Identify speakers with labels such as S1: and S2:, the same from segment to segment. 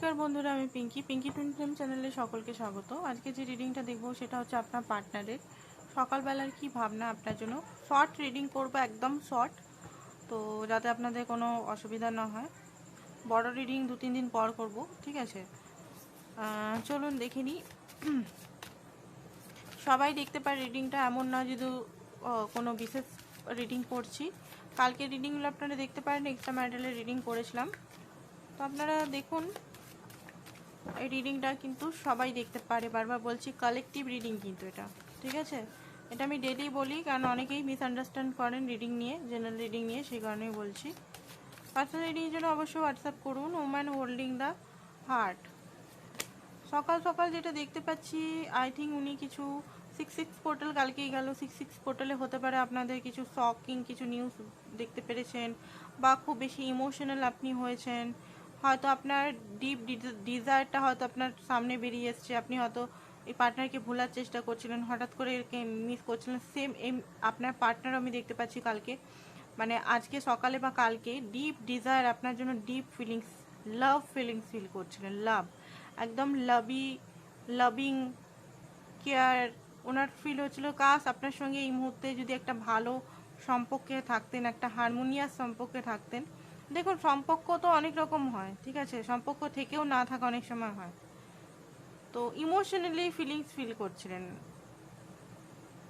S1: নমস্কার বন্ধুরা, আমি পিঙ্কি। পিঙ্কি টুইন ফিল্ম চ্যানেলে সকলকে স্বাগত। আজকে যে রিডিংটা দেখব সেটা হচ্ছে আপনার পার্টনারের সকালবেলার কি ভাবনা আপনার জন্য? শর্ট রিডিং করব, একদম শর্ট তো যাতে আপনাদের কোনো অসুবিধা না হয়। বড় রিডিং দু তিন দিন পর করব, ঠিক আছে? চলুন দেখে নিই। সবাই দেখতে পারে রিডিংটা এমন না যদি কোনো বিশেষ রিডিং করছি কালকে রিডিংগুলো আপনারা দেখতে পারেন এক্সট্রা ম্যাটেরিয়ালের রিডিং করেছিলাম। তো আপনারা দেখুন রিডিংটা কিন্তু সবাই দেখতে পারে। বারবার বলছি কালেকটিভ রিডিং কিন্তু এটা, ঠিক আছে? এটা আমি ডেলি বলি, কারণ অনেকেই মিসআন্ডারস্ট্যান্ড করেন রিডিং নিয়ে জেনারেল রিডিং নিয়ে, সেই কারণেই বলছি। পার্সোনাল রিডিংয়ের জন্য অবশ্যই হোয়াটসঅ্যাপ করুন ওম্যান হোল্ডিং দ্য হার্ট সকাল সকাল যেটা দেখতে পাচ্ছি আই থিঙ্ক উনি কিছু সিক্স সিক্স পোর্টাল কালকেই গেল সিক্স সিক্স পোর্টালে হতে পারে আপনাদের কিছু শকিং কিছু নিউজ দেখতে পেরেছেন, বা খুব বেশি ইমোশনাল আপনি হয়েছেন। হয়তো আপনার ডিপ ডিজায়ারটা হয়তো আপনার সামনে বেরিয়ে এসছে। আপনি হয়তো এই পার্টনারকে ভোলার চেষ্টা করছিলেন, হঠাৎ করে মিস করছিলেন। সেম এম আপনার পার্টনার আমি দেখতে পাচ্ছি কালকে। মানে আজকে সকালে বা কালকে ডিপ ডিজায়ার আপনার জন্য deep feelings love feelings feel করছিলেন। লাভ একদম লাভি লাভিং কেয়ার ওনার ফিল হচ্ছিল কাজ আপনার সঙ্গে এই মুহূর্তে যদি একটা ভালো সম্পর্কে থাকতেন, একটা হারমোনিয়াস সম্পর্কে থাকতেন দেখুন, সম্পর্ক তো অনেক রকম হয়, ঠিক আছে? সম্পর্ক থেকেও না থাকা অনেক সময় হয়। তো ইমোশনালি ফিলিংস ফিল করছিলেন।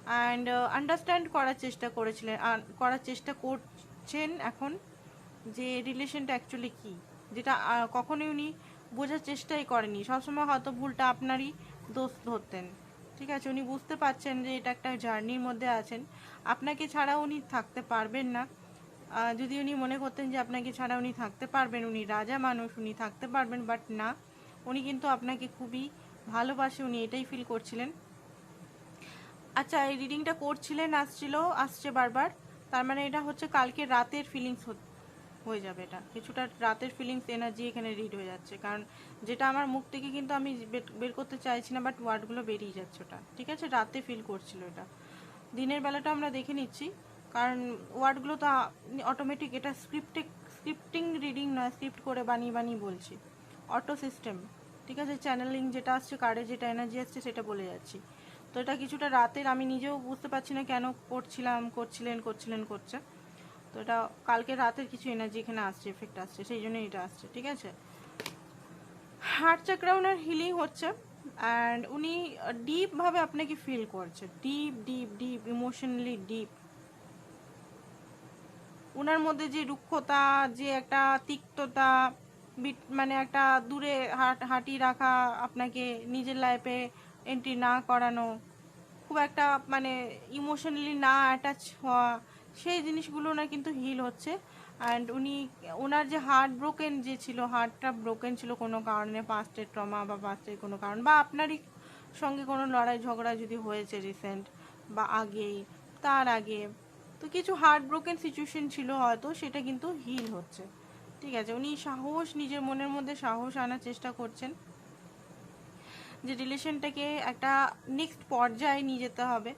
S1: অ্যান্ড আন্ডারস্ট্যান্ড করার চেষ্টা করেছিলেন করার চেষ্টা করছেন এখন যে রিলেশনটা অ্যাকচুয়ালি কী? যেটা কখনোই উনি বোঝার চেষ্টাই করেনি সবসময় হয়তো ভুলটা আপনারই দোষ ধরতেন, ঠিক আছে? উনি বুঝতে পারছেন যে এটা একটা জার্নির মধ্যে আছেন। আপনাকে ছাড়া উনি থাকতে পারবেন না। যদি উনি মনে করতেন যে আপনাকে ছাড়া উনি থাকতে পারবেন, উনি রাজা মানুষ, উনি থাকতে পারবেন বাট না, উনি কিন্তু আপনাকে খুবই ভালোবাসে, উনি এটাই ফিল করছিলেন। আচ্ছা এই রিডিংটা করছিলেন, আসছিল, আসছে বারবার, তার মানে এটা হচ্ছে কালকে রাতের ফিলিংস হয়ে যাবে এটা। কিছুটা রাতের ফিলিংস এনার্জি এখানে রিড হয়ে যাচ্ছে, কারণ যেটা আমার মুখ থেকে কিন্তু আমি বের- করতে চাইছি না বাট ওয়ার্ডগুলো বেরিয়ে যাচ্ছে ওটা। ঠিক আছে? রাতে ফিল করছিল এটা। দিনের বেলাটা আমরা দেখে নিচ্ছি। কারণ ওয়ার্ডগুলো তো অটোমেটিক এটা স্ক্রিপ্টে স্ক্রিপ্টিং রিডিং নয় স্ক্রিপ্ট করে বানিয়ে বানিয়ে বলছি। অটো সিস্টেম ঠিক আছে? চ্যানেলিং যেটা আসছে কার্ডে যেটা এনার্জি আসছে, সেটা বলে যাচ্ছি। তো এটা কিছুটা রাতের, আমি নিজেও বুঝতে পারছি না কেন করছিলাম, করছিলেন করছিলেন, করছে। তো এটা কালকে রাতের কিছু এনার্জি এখানে আসছে এফেক্ট আসছে, সেই জন্যই এটা আসছে, ঠিক আছে? হার্ট চাকরা ওনার হিলিং হচ্ছে অ্যান্ড উনি ডিপভাবে আপনাকে ফিল করছে। Deep deep deep emotionally deep ওনার মধ্যে যে রুক্ষতা, যে একটা তিক্ততা মানে একটা দূরে হাট হাঁটি রাখা আপনাকে নিজের লাইফে এন্ট্রি না করানো, খুব একটা মানে ইমোশনালি না অ্যাটাচ হওয়া, সেই জিনিসগুলো ওনার কিন্তু হিল হচ্ছে। অ্যান্ড উনি ওনার যে হার্ট ব্রোকেন যে ছিল হার্টটা ব্রোকেন ছিল কোনো কারণে পাস্টের ট্রমা বা পাস্টের কোনো কারণ, বা আপনারই সঙ্গে কোনো লড়াই ঝগড়া যদি হয়েছে রিসেন্ট বা আগে তার আগে তো কিছু হার্ট ব্রোকেন সিচুয়েশন ছিল হয়তো, সেটা কিন্তু হিল হচ্ছে। ঠিক আছে, উনি সাহস, নিজের মনের মধ্যে সাহস আনার চেষ্টা করছেন যে রিলেশনটাকে একটা নেক্সট পর্যায়ে নিয়ে যেতে হবে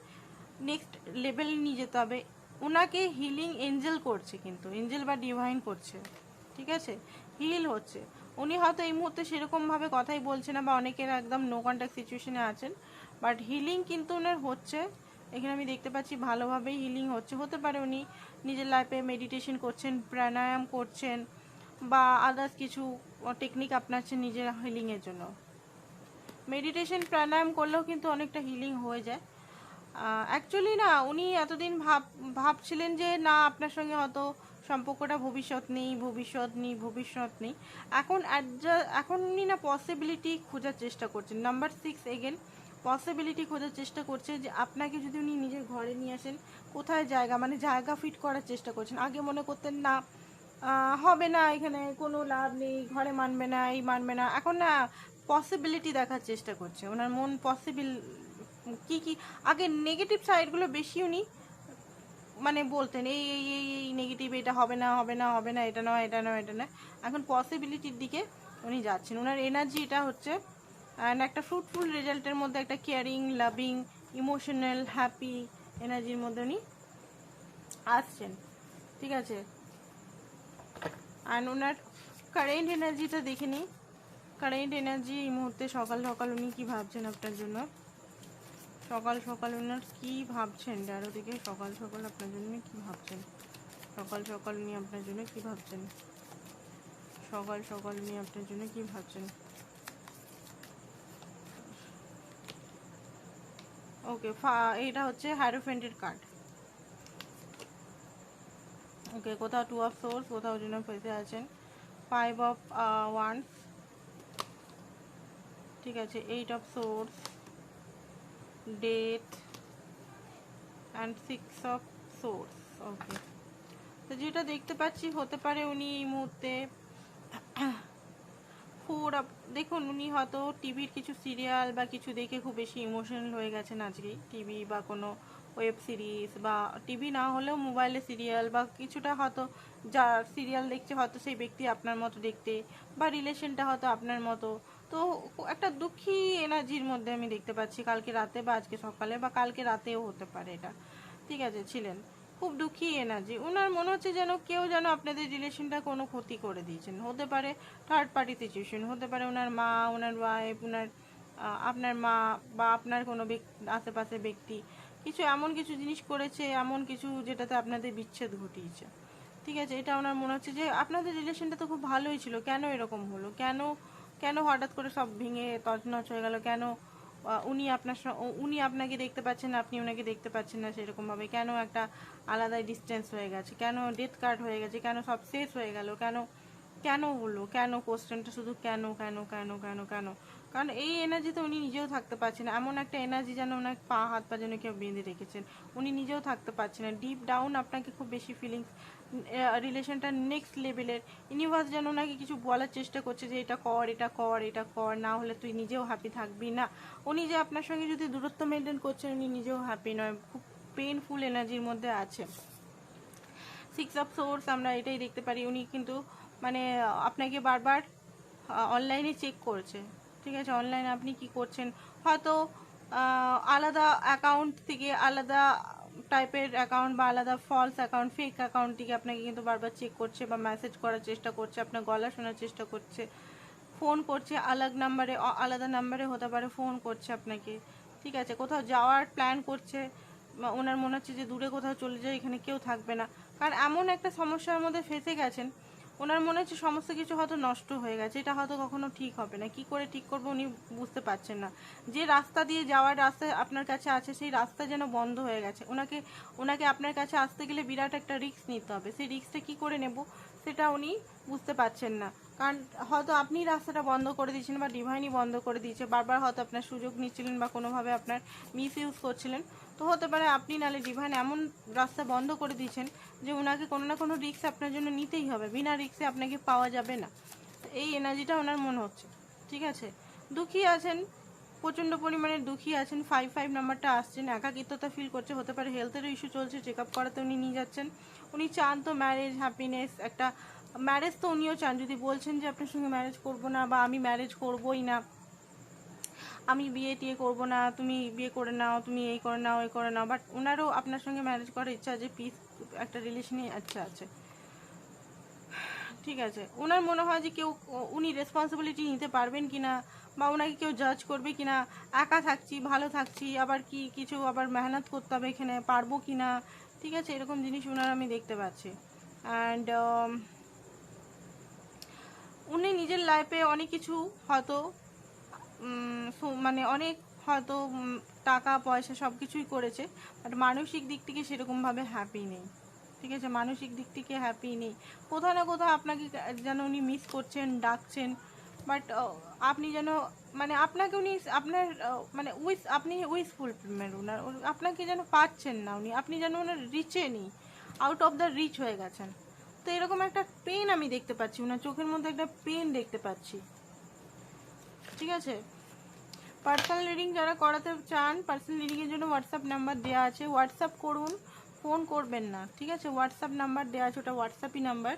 S1: নেক্সট লেভেলে নিয়ে যেতে হবে। ওনাকে হিলিং এঞ্জেল করছে কিন্তু এঞ্জেল বা ডিভাইন করছে। ঠিক আছে হিল হচ্ছে। উনি হয়তো এই মুহূর্তে সেরকমভাবে কথাই বলছে না বা অনেকের একদম নো কন্ট্যাক্ট সিচুয়েশনে আছেন বাট হিলিং কিন্তু ওনার হচ্ছে। এখানে আমি দেখতে পাচ্ছি ভালোভাবেই হিলিং হচ্ছে। হতে পারে উনি নিজের লাইফে মেডিটেশন করছেন, প্রাণায়াম করছেন, বা আদার্স কিছু টেকনিক আপনাচ্ছেন নিজের হিলিংয়ের জন্য। মেডিটেশন প্রাণায়াম করলেও কিন্তু অনেকটা হিলিং হয়ে যায়। অ্যাকচুয়ালি না, উনি এতদিন ভাব, ভাবছিলেন যে না, আপনার সঙ্গে হয়তো সম্পর্কটা ভবিষ্যৎ নেই ভবিষ্যৎ নেই ভবিষ্যৎ নেই। এখন adjust- এখন উনি না পসিবিলিটি খোঁজার চেষ্টা করছেন। নাম্বার সিক্স এগেন পসিবিলিটি খোঁজার চেষ্টা করছে যে আপনাকে যদি উনি নিজের ঘরে নিয়ে আসেন, কোথায় জায়গা মানে জায়গা ফিট করার চেষ্টা করছেন। আগে মনে করতেন, না হবে না এখানে, কোনো লাভ নেই, ঘরে মানবে না, এই মানবে না। এখন না পসিবিলিটি দেখার চেষ্টা করছে। ওনার মন পসিবিল কি কি, আগে নেগেটিভ সাইডগুলো বেশি উনি মানে বলতেন, এই এই এই এই নেগেটিভ এটা হবে না হবে না হবে না, এটা নয় এটা নয় এটা নয়। এখন পসিবিলিটির দিকে উনি যাচ্ছেন। ওনার এনার্জি এটা হচ্ছে অ্যান্ড একটা ফ্রুটফুল রেজাল্টের মধ্যে একটা কেয়ারিং লাভিং ইমোশনাল হ্যাপি এনার্জির মধ্যে উনি আসছেন। ঠিক আছে? অ্যান্ড ওনার কারেন্ট এনার্জিটা দেখে নিই। কারেন্ট এনার্জি এই মুহূর্তে সকাল সকাল উনি কী ভাবছেন আপনার জন্য? সকাল সকাল ওনার কী ভাবছেন? ড্যারো থেকে সকাল সকাল আপনার জন্য কী ভাবছেন? সকাল সকাল উনি আপনার জন্য কী ভাবছেন? সকাল সকাল উনি আপনার জন্য কী ভাবছেন? ওকে এটা হচ্ছে হ্যারোফেন্টের কার্ড ওকে কোথাও টু অফ সোর্স কোথাও জন্য ফেসে আছেন। ফাইভ অফ ওয়ান ঠিক আছে eight of source date and six of source okay তো যেটা দেখতে পাচ্ছি, হতে পারে উনি এই মুহূর্তে ফোর দেখুন, উনি হয়তো টিভির কিছু সিরিয়াল বা কিছু দেখে খুব বেশি ইমোশনাল হয়ে গেছেন আজকেই টিভি বা কোনো ওয়েব সিরিজ বা টিভি না হলেও মোবাইলে সিরিয়াল বা কিছুটা হয়তো যা সিরিয়াল দেখছে হয়তো সেই ব্যক্তি আপনার মতো দেখতে বা রিলেশনটা হয়তো আপনার মতো। তো একটা দুঃখী এনার্জির মধ্যে আমি দেখতে পাচ্ছি, কালকে রাতে বা আজকে সকালে বা কালকে রাতেও হতে পারে এটা। ঠিক আছে, ছিলেন। খুব দুঃখী এনার্জি। ওনার মনে হচ্ছে যেন কেউ যেন আপনাদের রিলেশনটা কোনো ক্ষতি করে দিয়েছেন। হতে পারে থার্ড পার্টি সিচুয়েশন হতে পারে ওনার মা ওনার ওয়াইফ ওনার আপনার মা বা আপনার কোনো আশেপাশে ব্যক্তি কিছু এমন কিছু জিনিস করেছে, এমন কিছু যেটাতে আপনাদের বিচ্ছেদ ঘটিয়েছে। ঠিক আছে, এটা ওনার মনে হচ্ছে যে আপনাদের রিলেশনটা তো খুব ভালোই ছিল। কেন এরকম হলো? কেন কেন হঠাৎ করে সব ভেঙে তছনছ হয়ে গেল? কেন উনি আপনার উনি আপনাকে দেখতে পাচ্ছেন আপনি ওনাকে দেখতে পাচ্ছেন না সেরকমভাবে। কেন একটা আলাদা ডিস্টেন্স হয়ে গেছে? কেন ডেথ কার্ড হয়ে গেছে? কেন সব শেষ হয়ে গেল? কেন কেন হলো? কেন কোশ্চেনটা শুধু কেন কেন কেন কেন কেন? কারণ এই এনার্জিতে উনি নিজেও থাকতে পারছেন না। এমন একটা এনার্জি যেন ওনার পা, হাত, পা যেন কেউ বেঁধে রেখেছেন। উনি নিজেও থাকতে পারছেন না। ডিপ ডাউন আপনাকে খুব বেশি ফিলিংস রিলেশনটা নেক্সট লেভেলের ইউনিভার্স যেন ওনাকে কিছু বলার চেষ্টা করছে যে, এটা কর এটা কর এটা কর, না হলে তুই নিজেও হ্যাপি থাকবি না। উনি যে আপনার সঙ্গে যদি দূরত্ব মেনটেন করছেন, উনি নিজেও হ্যাপি নয়। খুব পেনফুল এনার্জির মধ্যে আছে। সিক্স অফ সোর্স আমরা এটাই দেখতে পারি। উনি কিন্তু মানে আপনাকে বারবার অনলাইনে চেক করছে। ঠিক আছে অনলাইনে আপনি কি করছেন? হয়তো আলাদা অ্যাকাউন্ট থেকে আলাদা টাইপের অ্যাকাউন্ট বা আলাদা ফলস অ্যাকাউন্ট ফেক অ্যাকাউন্ট থেকে আপনাকে কিন্তু বারবার চেক করছে বা মেসেজ করার চেষ্টা করছে, আপনার গলা শোনার চেষ্টা করছে ফোন করছে আলাদা নাম্বারে আলাদা নাম্বারে হতে পারে ফোন করছে আপনাকে, ঠিক আছে, কোথাও যাওয়ার প্ল্যান করছে ওনার মনে হচ্ছে যে দূরে কোথাও চলে যায়, এখানে কেউ থাকবে না। কারণ এমন একটা সমস্যার মধ্যে ফেসে গেছেন ওনার মনে হচ্ছে সমস্ত কিছু হয়তো নষ্ট হয়ে গেছে, এটা হয়তো কখনো ঠিক হবে না। কি করে ঠিক করব উনি বুঝতে পারছেন না। যে রাস্তা দিয়ে যাওয়ার রাস্তা আপনার কাছে আছে, সেই রাস্তা যেন বন্ধ হয়ে গেছে। ওনাকে ওনাকে আপনার কাছে আসতে গেলে বিরাট একটা রিস্ক নিতে হবে। সেই রিস্কটা কি করে নেব? সেটা উনি বুঝতে পারছেন না। কারণ হয়তো আপনি রাস্তাটা বন্ধ করে দিয়েছেন বা ডিভাইনই বন্ধ করে দিয়েছে, বারবার হয়তো আপনার সুযোগ নিচ্ছিলেন বা কোনোভাবে আপনার মিস ইউজ করছিলেন। তো হতে পারে আপনি নালে ডিভাইন এমন রাস্তা বন্ধ করে দিয়েছেন যে ওনাকে কোনো না কোনো রিস্ক আপনার জন্য নিতেই হবে, বিনা রিক্সে আপনাকে পাওয়া যাবে না। এই এনার্জিটা ওনার মনে হচ্ছে, ঠিক আছে? দুঃখী আছেন প্রচণ্ড পরিমাণে দুঃখী আছেন ফাইভ ফাইভ নাম্বারটা আসছেন, একাকিত্বতা ফিল করছে, হতে পারে হেলথেরও ইস্যু চলছে চেক আপ করাতে উনি নিয়ে যাচ্ছেন। উনি চান তো ম্যারেজ হ্যাপিনেস একটা ম্যারেজ তো উনিও চান, যদি বলছেন যে আপনার সঙ্গে ম্যারেজ করব না বা আমি ম্যারেজ করবই না, আমি বিয়ে টিয়ে করব না, তুমি বিয়ে করে নাও, তুমি এই করে নাও এই করে নাও বাট ওনারও আপনার সঙ্গে ম্যারেজ করার ইচ্ছা আছে পিস একটা রিলেশনে আচ্ছা আছে। ঠিক আছে ওনার মনে হয় যে কেউ, উনি রেসপন্সিবিলিটি নিতে পারবেন কিনা বা ওনাকে কেউ জাজ করবে কিনা? একা থাকছি, ভালো থাকছি, আবার কি কিছু আবার মেহনত করতে হবে এখানে, পারব কিনা? ঠিক আছে, এরকম জিনিস ওনার আমি দেখতে পাচ্ছি। অ্যান্ড উনি নিজের লাইফে অনেক কিছু হয়তো মানে অনেক হয়তো টাকা, পয়সা সব কিছুই করেছে বাট মানসিক দিক থেকে সেরকমভাবে হ্যাপি নেই। ঠিক আছে, মানসিক দিক থেকে হ্যাপি নেই। কোথাও না কোথাও আপনাকে যেন উনি মিস করছেন, ডাকছেন বাট আপনি যেন মানে আপনাকে উনি, আপনার মানে উইস, আপনি উইসফুল প্রেমের ওনার আপনাকে যেন পাচ্ছেন না উনি, আপনি যেন ওনার রিচে নেই আউট অফ দ্য রিচ হয়ে গেছেন। তো এরকম একটা পেন আমি দেখতে পাচ্ছি ওনার চোখের মধ্যে একটা পেন দেখতে পাচ্ছি। ঠিক আছে? পার্সোনাল রিডিং যারা করাতে চান পার্সোনাল রিডিংয়ের জন্য হোয়াটসঅ্যাপ নাম্বার দেওয়া আছে। হোয়াটসঅ্যাপ করুন ফোন করবেন না। ঠিক আছে? হোয়াটসঅ্যাপ নাম্বার দেওয়া আছে, ওটা হোয়াটসঅ্যাপই নাম্বার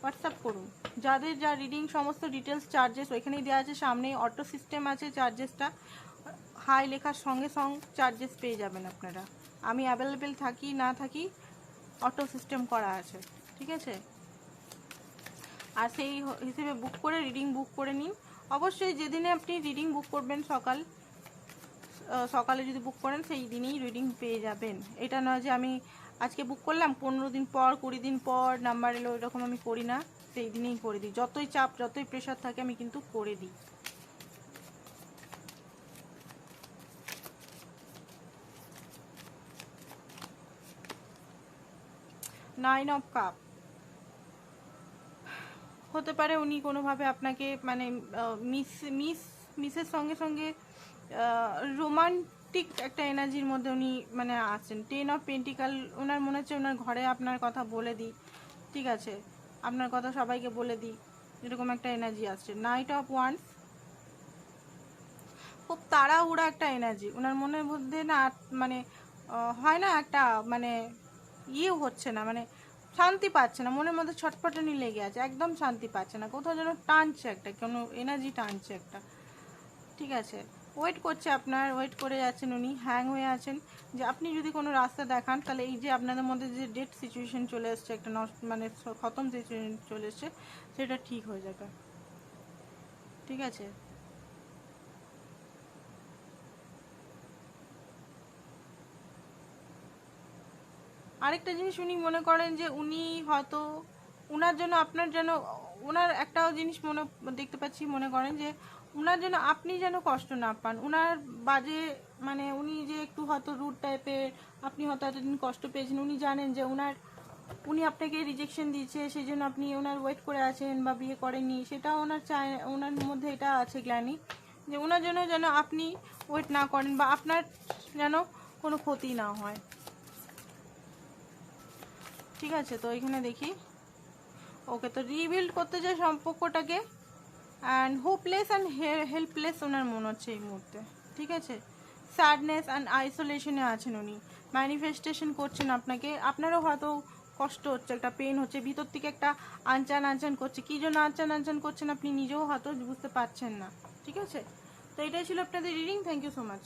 S1: হোয়াটসঅ্যাপ করুন। যাদের যা রিডিং সমস্ত ডিটেলস চার্জেস ওইখানেই দেওয়া আছে। সামনেই অটো সিস্টেম আছে চার্জেসটা হাই লেখার সঙ্গে সঙ্গে চার্জেস পেয়ে যাবেন আপনারা। আমি অ্যাভেলেবেল থাকি, না থাকি অটো সিস্টেম করা আছে। ঠিক আছে? আর সেই হিসেবে বুক করে রিডিং বুক করে নিন। অবশ্যই যেদিনে আপনি রিডিং বুক করবেন সকাল সকালে যদি বুক করেন, সেই দিনেই রিডিং পেয়ে যাবেন। এটা নয় যে আমি আজকে বুক করলাম, পনেরো দিন পর, কুড়ি দিন পর নাম্বার এলো এরকম আমি করি না, সেই দিনেই করে দিই। যতই চাপ, যতই প্রেশার থাকে, আমি কিন্তু করে দিই। নাইন অফ কাপ হতে পারে উনি কোনোভাবে আপনাকে মানে মিস মিস মিসের সঙ্গে সঙ্গে রোমান্টিক একটা এনার্জির মধ্যে উনি মানে আছেন। টেন অফ পেন্টিকাল ওনার মনে হচ্ছে ওনার ঘরে আপনার কথা বলে দিই। ঠিক আছে? আপনার কথা সবাইকে বলে দিই। এরকম একটা এনার্জি আসছে। নাইট অফ ওয়ান্স খুব তাড়াহুড়া একটা এনার্জি ওনার মনের মধ্যে না মানে হয় না একটা মানে ইয়েও হচ্ছে না মানে শান্তি পাচ্ছে না। মনের মধ্যে ছটফটানি লেগে আছে। একদম শান্তি পাচ্ছে না। কোথাও যেন টানছে একটা, কোনো এনার্জি টানছে একটা। ঠিক আছে? ওয়েট করছে আপনার ওয়েট করে যাচ্ছেন উনি হ্যাং হয়ে আছেন। যে আপনি যদি কোনো রাস্তা দেখান, তাহলে এই যে আপনাদের মধ্যে যে ডেট সিচুয়েশন চলে এসছে, একটা নষ্ট মানে খতম সিচুয়েশন চলে এসছে, সেটা ঠিক হয়ে যাবে। ঠিক আছে? আরেকটা জিনিস উনি মনে করেন যে উনি হয়তো ওনার জন্য, আপনার যেন ওনার একটাও জিনিস মনে, দেখতে পাচ্ছি, মনে করেন যে ওনার জন্য আপনি যেন কষ্ট না পান। ওনার বাজে মানে উনি যে একটু হয়তো রুট টাইপের আপনি হয়তো এতদিন কষ্ট পেয়েছেন, উনি জানেন যে ওনার উনি আপনাকে রিজেকশন দিয়েছে সেই জন্য আপনি ওনার ওয়েট করে আছেন বা বিয়ে করেননি। সেটা ওনার চায় ওনার মধ্যে এটা আছে গ্লানি, যে ওনার জন্য যেন আপনি ওয়েট না করেন বা আপনার যেন কোনো ক্ষতি না হয়। ঠিক আছে, তো এখানে দেখি। ওকে, তো রিবিল্ড করতে চাই সম্পর্কটাকে অ্যান্ড হোপলেস অ্যান্ড হেল্পলেস ওনার মনে হচ্ছে এই মুহূর্তে। ঠিক আছে? স্যাডনেস অ্যান্ড আইসোলেশনে আছেন উনি। ম্যানিফেস্টেশন করছেন আপনাকে। আপনারও হয়তো কষ্ট হচ্ছে, একটা পেন হচ্ছে, ভিতর থেকে একটা আনচান আনচান করছে। কী জন্য আনচান আনচান করছেন আপনি নিজেও হয়তো বুঝতে পারছেন না। ঠিক আছে? তো এটাই ছিল আপনাদের reading thank you so much